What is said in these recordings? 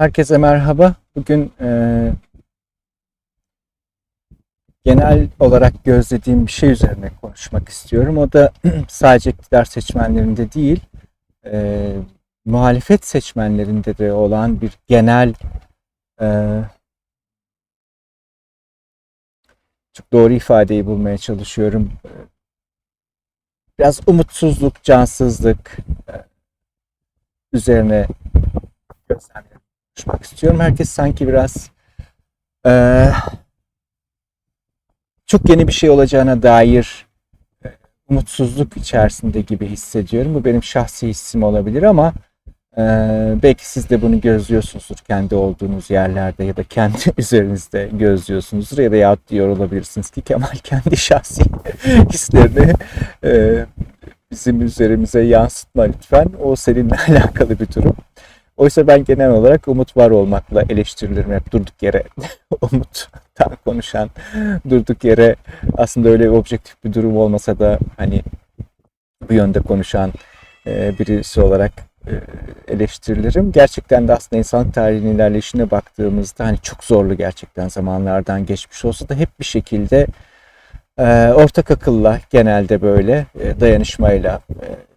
Herkese merhaba. Bugün e, genel olarak gözlediğim bir şey üzerine konuşmak istiyorum. O da sadece iktidar seçmenlerinde değil, e, muhalefet seçmenlerinde de olan bir genel e, çok doğru ifadeyi bulmaya çalışıyorum. Biraz umutsuzluk, cansızlık e, üzerine konuşmak istiyorum. Herkes sanki biraz e, çok yeni bir şey olacağına dair e, umutsuzluk içerisinde gibi hissediyorum. Bu benim şahsi hissim olabilir ama e, belki siz de bunu gözlüyorsunuzdur kendi olduğunuz yerlerde ya da kendi üzerinizde gözlüyorsunuzdur ya da yahut diyor olabilirsiniz ki Kemal kendi şahsi hislerini e, bizim üzerimize yansıtma lütfen. O seninle alakalı bir durum. Oysa ben genel olarak umut var olmakla eleştirilirim hep durduk yere umuttan konuşan durduk yere aslında öyle objektif bir durum olmasa da hani bu yönde konuşan e, birisi olarak e, eleştirilirim. Gerçekten de aslında insanlık tarihinin ilerleyişine baktığımızda hani çok zorlu gerçekten zamanlardan geçmiş olsa da hep bir şekilde e, ortak akılla genelde böyle dayanışmayla örgütlenmeyle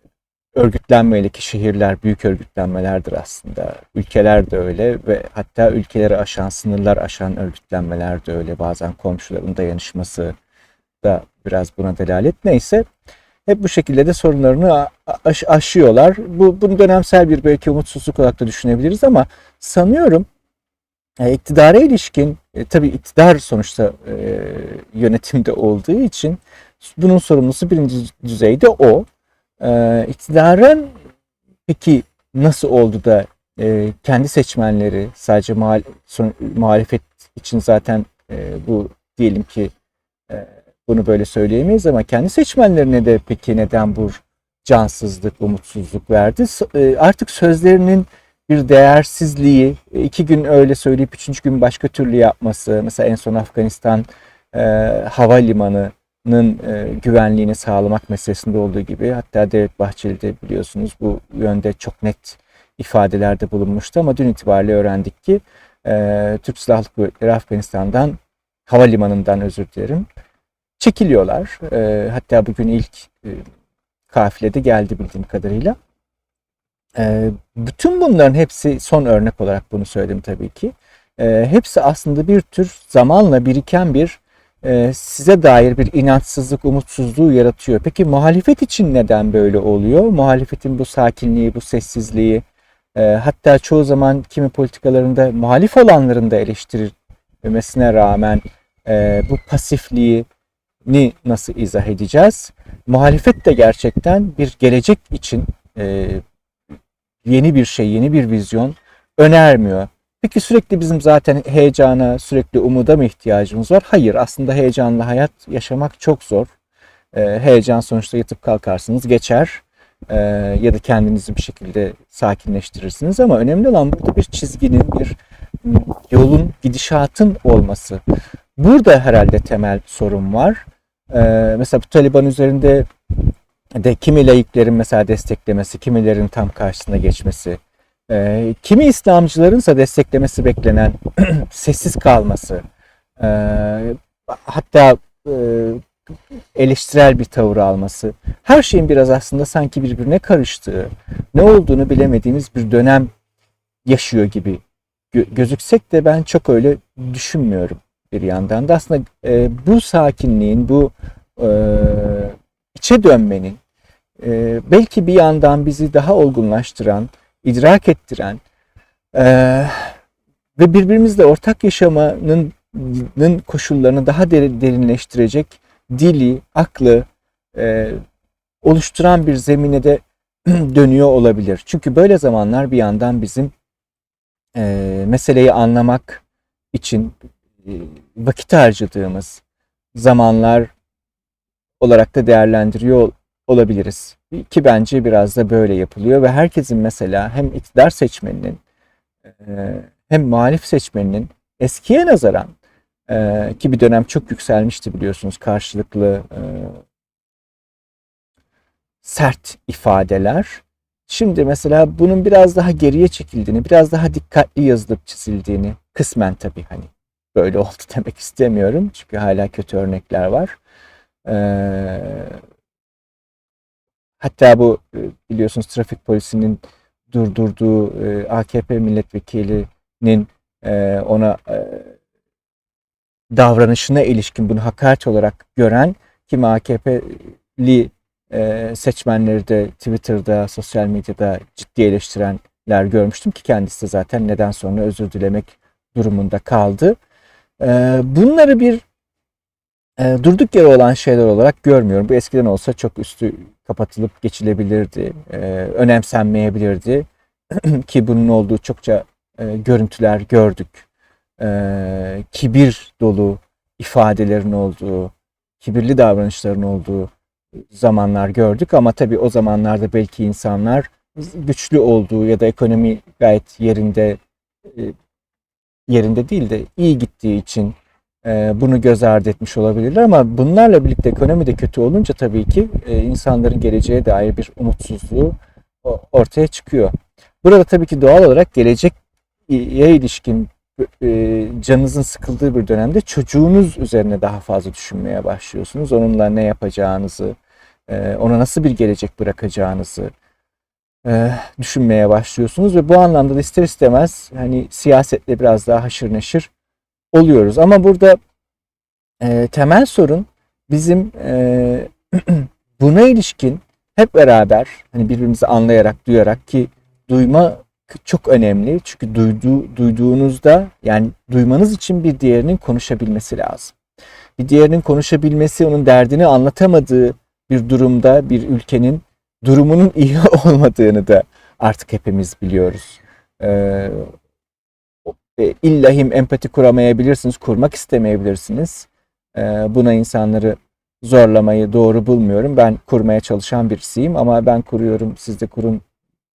ki şehirler büyük örgütlenmelerdir aslında. Ülkeler de öyle ve hatta ülkeleri aşan, sınırlar aşan örgütlenmeler de öyle. Bazen komşuların dayanışması da biraz buna delalet. Neyse hep bu şekilde de sorunlarını aş aşıyorlar. Bu bunu dönemsel bir belki umutsuzluk olarak da düşünebiliriz ama sanıyorum e, iktidara ilişkin e, tabii iktidar sonuçta e, yönetimde olduğu için bunun sorumlusu birinci düzeyde o. Ee, iktidarın peki nasıl oldu da e, kendi seçmenleri sadece muhal son, muhalefet için zaten e, bu diyelim ki e, bunu böyle söyleyemeyiz ama kendi seçmenlerine de peki neden bu cansızlık, umutsuzluk verdi? E, artık sözlerinin bir değersizliği, iki gün öyle söyleyip üçüncü gün başka türlü yapması, mesela en son Afganistan e, havalimanı e, güvenliğini sağlamak meselesinde olduğu gibi hatta Devlet Bahçeli de biliyorsunuz bu yönde çok net ifadelerde bulunmuştu ama dün itibariyle öğrendik ki e, Türk Silahlı Kuvvetleri Afganistan'dan havalimanından özür dilerim çekiliyorlar. E, hatta bugün ilk e, kafilede geldi bildiğim kadarıyla. E, bütün bunların hepsi son örnek olarak bunu söyledim tabii ki. E, hepsi aslında bir tür zamanla biriken bir size dair bir inançsızlık, umutsuzluğu yaratıyor. Peki muhalefet için neden böyle oluyor? Muhalefetin bu sakinliği, bu sessizliği, e, hatta çoğu zaman kimi politikalarında muhalif olanların da eleştirilmesine rağmen e, bu pasifliğini nasıl izah edeceğiz? Muhalefet de gerçekten bir gelecek için yeni bir şey, yeni bir vizyon önermiyor. Peki sürekli bizim zaten heyecana, sürekli umuda mı ihtiyacımız var? Hayır, aslında heyecanlı hayat yaşamak çok zor. Ee, heyecan sonuçta yatıp kalkarsınız, geçer. Ee, ya da kendinizi bir şekilde sakinleştirirsiniz ama önemli olan burada bir çizginin, bir yolun, gidişatın olması. Burada herhalde temel sorun var. Ee, mesela bu Taliban üzerinde de kimi laiklerin mesela desteklemesi, kimilerin tam karşısına geçmesi, e, kimi İslamcıların ise desteklemesi beklenen sessiz kalması, e, hatta e, eleştirel bir tavır alması, her şeyin biraz aslında sanki birbirine karıştığı, ne olduğunu bilemediğimiz bir dönem yaşıyor gibi gözüksek de ben çok öyle düşünmüyorum bir yandan da. Aslında e, bu sakinliğin, bu e, içe dönmenin e, belki bir yandan bizi daha olgunlaştıran, idrak ettiren e, ve birbirimizle ortak yaşamanın koşullarını daha derinleştirecek dili, aklı e, oluşturan bir zemine de dönüyor olabilir. Çünkü böyle zamanlar bir yandan bizim e, meseleyi anlamak için e, vakit harcadığımız zamanlar olarak da değerlendiriyor olabiliriz. Ki bence biraz da böyle yapılıyor ve herkesin mesela hem iktidar seçmeninin hem muhalif seçmeninin eskiye nazaran ki bir dönem çok yükselmişti biliyorsunuz karşılıklı sert ifadeler Şimdi mesela bunun biraz daha geriye çekildiğini, biraz daha dikkatli yazılıp çizildiğini, kısmen tabii hani böyle oldu demek istemiyorum. Çünkü hala kötü örnekler var. Ee, hatta bu e, biliyorsunuz trafik polisinin durdurduğu e, AKP milletvekilinin e, ona davranışına ilişkin bunu hakaret olarak gören kimi AKP'li seçmenleri de Twitter'da, sosyal medyada ciddi eleştirenler görmüştüm ki kendisi zaten neden sonra özür dilemek durumunda kaldı. Bunları bir durduk yere olan şeyler olarak görmüyorum. Bu eskiden olsa çok üstü kapatılıp geçilebilirdi, e, önemsenmeyebilirdi ki bunun olduğu çokça e, görüntüler gördük. E, kibir dolu ifadelerin olduğu, kibirli davranışların olduğu zamanlar gördük ama tabii o zamanlarda belki insanlar güçlü olduğu ya da ekonomi gayet yerinde yerinde değil de iyi gittiği için bunu göz ardı etmiş olabilirler ama bunlarla birlikte ekonomi de kötü olunca tabii ki e, insanların geleceğe dair bir umutsuzluğu ortaya çıkıyor. Burada tabii ki doğal olarak geleceğe ilişkin canınızın sıkıldığı bir dönemde çocuğunuz üzerine daha fazla düşünmeye başlıyorsunuz. Onunla ne yapacağınızı, e, ona nasıl bir gelecek bırakacağınızı e, düşünmeye başlıyorsunuz ve bu anlamda da ister istemez hani siyasetle biraz daha haşır neşir oluyoruz. Ama burada e, temel sorun bizim e, buna ilişkin hep beraber hani birbirimizi anlayarak, duyarak ki duyma çok önemli. Çünkü duyduğu, duyduğunuzda yani duymanız için bir diğerinin konuşabilmesi lazım. Bir diğerinin konuşabilmesi, onun derdini anlatamadığı bir durumda bir ülkenin durumunun iyi olmadığını da artık hepimiz biliyoruz. Ee, e, illahim empati kuramayabilirsiniz, kurmak istemeyebilirsiniz. Ee, buna insanları zorlamayı doğru bulmuyorum. Ben kurmaya çalışan birisiyim ama ben kuruyorum, siz de kurun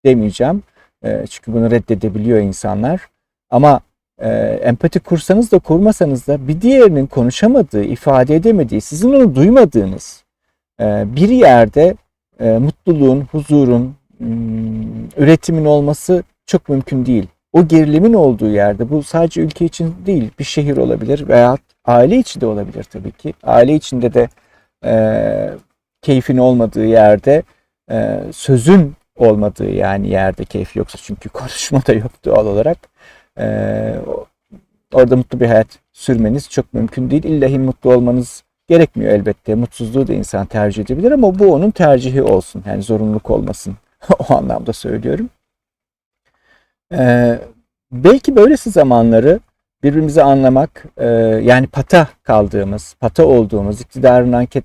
demeyeceğim. E, çünkü bunu reddedebiliyor insanlar. Ama e, empati kursanız da kurmasanız da bir diğerinin konuşamadığı, ifade edemediği, sizin onu duymadığınız bir yerde e, mutluluğun, huzurun, hmm, üretimin olması çok mümkün değil. O gerilimin olduğu yerde bu sadece ülke için değil bir şehir olabilir veya aile içinde olabilir tabii ki. Aile içinde de e, keyfin olmadığı yerde e, sözün olmadığı yani yerde keyif yoksa çünkü konuşma da yok doğal olarak. E, orada mutlu bir hayat sürmeniz çok mümkün değil. İllahi mutlu olmanız gerekmiyor elbette. Mutsuzluğu da insan tercih edebilir ama bu onun tercihi olsun. Yani zorunluluk olmasın. o anlamda söylüyorum. Ee, belki böylesi zamanları birbirimizi anlamak, e, yani pata kaldığımız, pata olduğumuz, iktidarın anket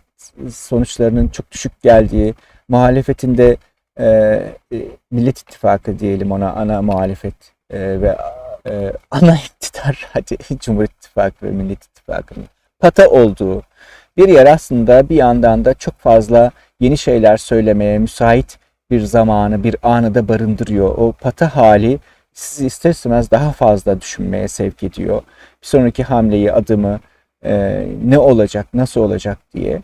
sonuçlarının çok düşük geldiği, muhalefetinde e, e, Millet İttifakı diyelim ona ana muhalefet e, ve e, ana iktidar hadi Cumhur İttifakı ve Millet İttifakı'nın pata olduğu bir yer aslında bir yandan da çok fazla yeni şeyler söylemeye müsait bir zamanı, bir anı da barındırıyor. O pata hali sizi ister istemez daha fazla düşünmeye sevk ediyor. Bir sonraki hamleyi, adımı e, ne olacak, nasıl olacak diye.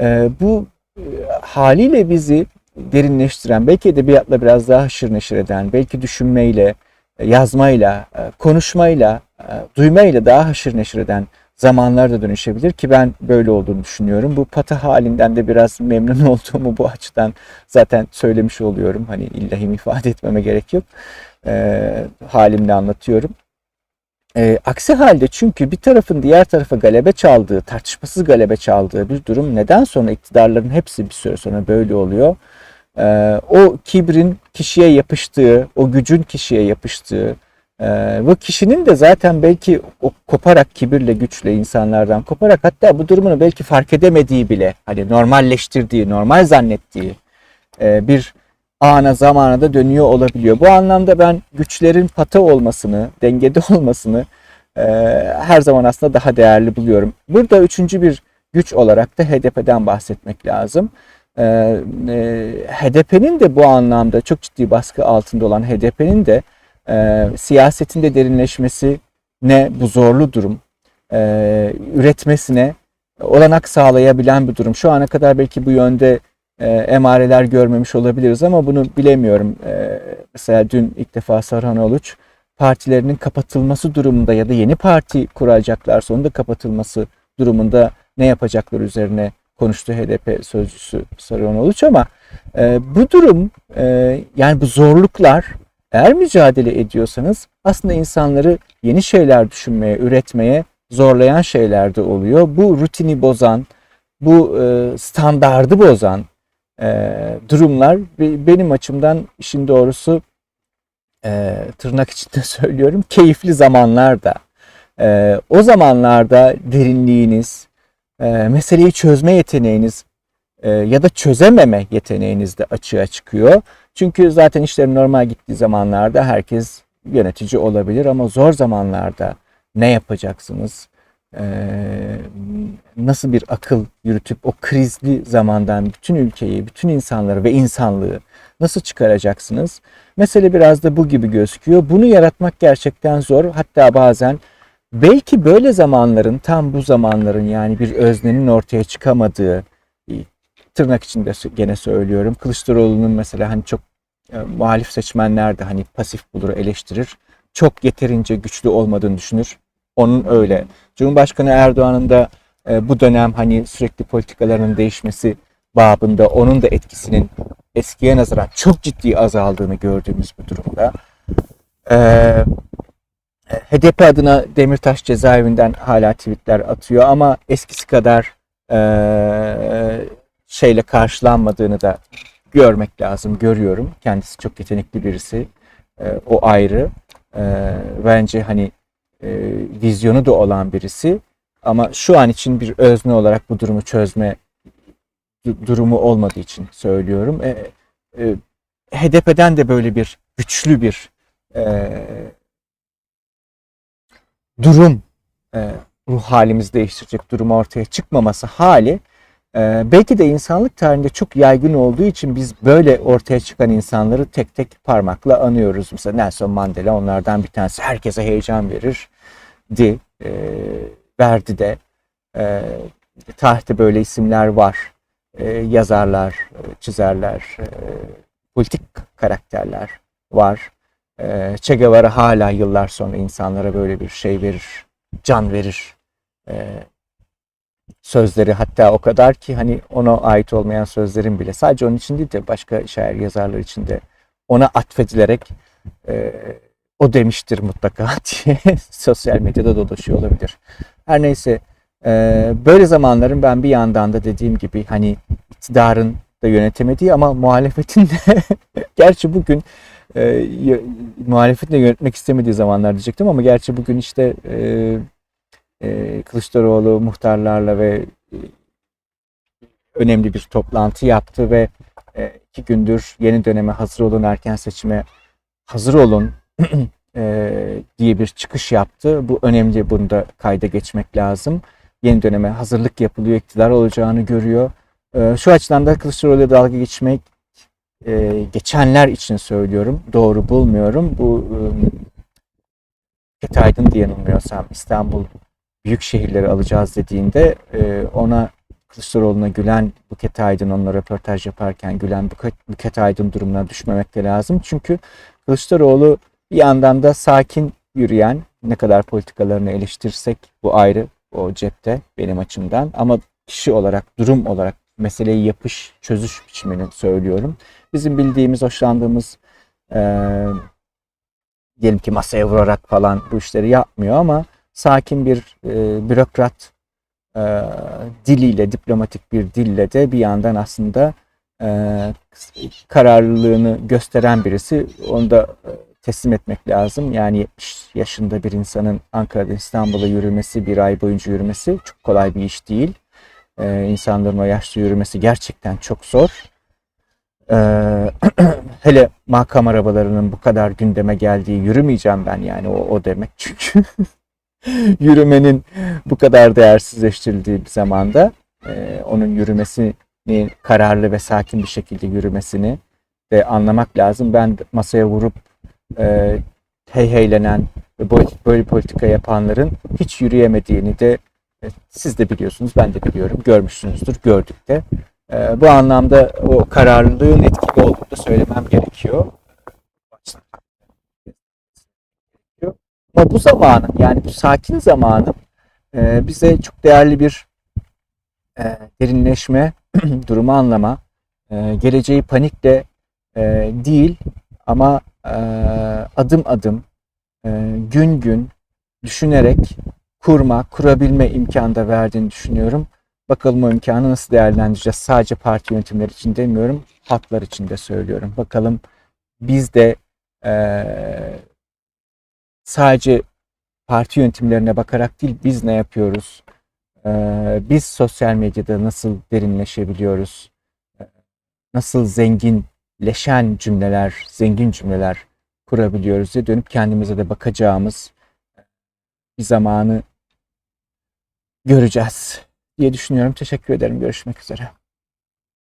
E, bu e, haliyle bizi derinleştiren, belki edebiyatla biraz daha haşır neşir eden, belki düşünmeyle, yazmayla, e, konuşmayla, e, duymayla daha haşır neşir eden zamanlar da dönüşebilir ki ben böyle olduğunu düşünüyorum. Bu pata halinden de biraz memnun olduğumu bu açıdan zaten söylemiş oluyorum. Hani illahim ifade etmeme gerek yok. E, halimle anlatıyorum. E, aksi halde çünkü bir tarafın diğer tarafa galebe çaldığı, tartışmasız galebe çaldığı bir durum neden sonra iktidarların hepsi bir süre sonra böyle oluyor. E, o kibrin kişiye yapıştığı, o gücün kişiye yapıştığı, ee, bu kişinin de zaten belki o koparak kibirle güçle insanlardan koparak hatta bu durumunu belki fark edemediği bile hani normalleştirdiği, normal zannettiği e, bir ana zamana da dönüyor olabiliyor. Bu anlamda ben güçlerin pata olmasını, dengede olmasını e, her zaman aslında daha değerli buluyorum. Burada üçüncü bir güç olarak da HDP'den bahsetmek lazım. E, e, HDP'nin de bu anlamda çok ciddi baskı altında olan HDP'nin de e, siyasetinde derinleşmesi ne bu zorlu durum e, üretmesine olanak sağlayabilen bir durum. Şu ana kadar belki bu yönde e, emareler görmemiş olabiliriz ama bunu bilemiyorum. E, mesela dün ilk defa Sarhan Oluç partilerinin kapatılması durumunda ya da yeni parti kuracaklarsa onun da kapatılması durumunda ne yapacaklar üzerine konuştu HDP sözcüsü Sarıhan Oluç ama e, bu durum e, yani bu zorluklar eğer mücadele ediyorsanız aslında insanları yeni şeyler düşünmeye, üretmeye zorlayan şeyler de oluyor. Bu rutini bozan, bu e, standardı bozan e, durumlar benim açımdan işin doğrusu e, tırnak içinde söylüyorum keyifli zamanlarda. E, o zamanlarda derinliğiniz, e, meseleyi çözme yeteneğiniz e, ya da çözememe yeteneğiniz de açığa çıkıyor. Çünkü zaten işlerin normal gittiği zamanlarda herkes yönetici olabilir ama zor zamanlarda ne yapacaksınız? Nasıl bir akıl yürütüp o krizli zamandan bütün ülkeyi, bütün insanları ve insanlığı nasıl çıkaracaksınız? Mesele biraz da bu gibi gözüküyor. Bunu yaratmak gerçekten zor. Hatta bazen belki böyle zamanların, tam bu zamanların yani bir öznenin ortaya çıkamadığı, tırnak içinde gene söylüyorum. Kılıçdaroğlu'nun mesela hani çok e, muhalif seçmenler de hani pasif bulur, eleştirir. Çok yeterince güçlü olmadığını düşünür. Onun öyle. Cumhurbaşkanı Erdoğan'ın da e, bu dönem hani sürekli politikalarının değişmesi babında onun da etkisinin eskiye nazaran çok ciddi azaldığını gördüğümüz bu durumda. Ee, HDP adına Demirtaş cezaevinden hala tweetler atıyor ama eskisi kadar e, şeyle karşılanmadığını da görmek lazım. Görüyorum. Kendisi çok yetenekli birisi. E, o ayrı. E, bence hani e, vizyonu da olan birisi. Ama şu an için bir özne olarak bu durumu çözme durumu olmadığı için söylüyorum. E, e, HDP'den de böyle bir güçlü bir e, durum e, ruh halimizi değiştirecek durum ortaya çıkmaması hali ee, belki de insanlık tarihinde çok yaygın olduğu için biz böyle ortaya çıkan insanları tek tek parmakla anıyoruz. Mesela Nelson Mandela onlardan bir tanesi herkese heyecan verir di, e, verdi de. E, tarihte böyle isimler var. E, yazarlar, çizerler, e, politik karakterler var. E, che Guevara hala yıllar sonra insanlara böyle bir şey verir, can verir. E, sözleri hatta o kadar ki hani ona ait olmayan sözlerin bile sadece onun için değil de başka şair yazarlar için de ona atfedilerek e, o demiştir mutlaka diye sosyal medyada dolaşıyor olabilir. Her neyse e, böyle zamanların ben bir yandan da dediğim gibi hani iktidarın da yönetemediği ama muhalefetin de gerçi bugün e, muhalefetin de yönetmek istemediği zamanlar diyecektim ama gerçi bugün işte e, e, Kılıçdaroğlu muhtarlarla ve e, önemli bir toplantı yaptı ve e, iki gündür yeni döneme hazır olun, erken seçime hazır olun e, diye bir çıkış yaptı. Bu önemli, bunu da kayda geçmek lazım. Yeni döneme hazırlık yapılıyor, iktidar olacağını görüyor. E, şu açıdan da Kılıçdaroğlu'ya dalga geçmek geçenler için söylüyorum. Doğru bulmuyorum. Bu e, Fethi Aydın diye yanılmıyorsam İstanbul büyük şehirleri alacağız dediğinde e, ona Kılıçdaroğlu'na gülen Buket Aydın onunla röportaj yaparken gülen Buket, Buket Aydın durumuna düşmemek de lazım. Çünkü Kılıçdaroğlu bir yandan da sakin yürüyen ne kadar politikalarını eleştirsek bu ayrı o cepte benim açımdan ama kişi olarak durum olarak meseleyi yapış çözüş biçimini söylüyorum. Bizim bildiğimiz hoşlandığımız e, diyelim ki masaya vurarak falan bu işleri yapmıyor ama sakin bir e, bürokrat e, diliyle, diplomatik bir dille de bir yandan aslında e, kararlılığını gösteren birisi. Onu da e, teslim etmek lazım. Yani 70 yaşında bir insanın Ankara'da İstanbul'a yürümesi, bir ay boyunca yürümesi çok kolay bir iş değil. Ee, insanların o yaşta yürümesi gerçekten çok zor. Ee, hele makam arabalarının bu kadar gündeme geldiği yürümeyeceğim ben yani o, o demek çünkü yürümenin bu kadar değersizleştirildiği bir zamanda e, onun yürümesini kararlı ve sakin bir şekilde yürümesini de anlamak lazım. Ben masaya vurup e, hey heylenen ve böyle, politika yapanların hiç yürüyemediğini de e, siz de biliyorsunuz, ben de biliyorum, görmüşsünüzdür, gördük de. E, bu anlamda o kararlılığın etkili olduğunu söylemem gerekiyor. Ama bu zamanın yani bu sakin zamanın e, bize çok değerli bir e, derinleşme, durumu anlama, e, geleceği panikle e, değil ama e, adım adım, e, gün gün düşünerek kurma, kurabilme imkanı da verdiğini düşünüyorum. Bakalım o imkanı nasıl değerlendireceğiz? Sadece parti yönetimleri için demiyorum, halklar için de söylüyorum. Bakalım biz de e, sadece parti yönetimlerine bakarak değil, biz ne yapıyoruz? E, biz sosyal medyada nasıl derinleşebiliyoruz? E, nasıl zenginleşen cümleler, zengin cümleler kurabiliyoruz diye dönüp kendimize de bakacağımız bir zamanı göreceğiz diye düşünüyorum. Teşekkür ederim. Görüşmek üzere.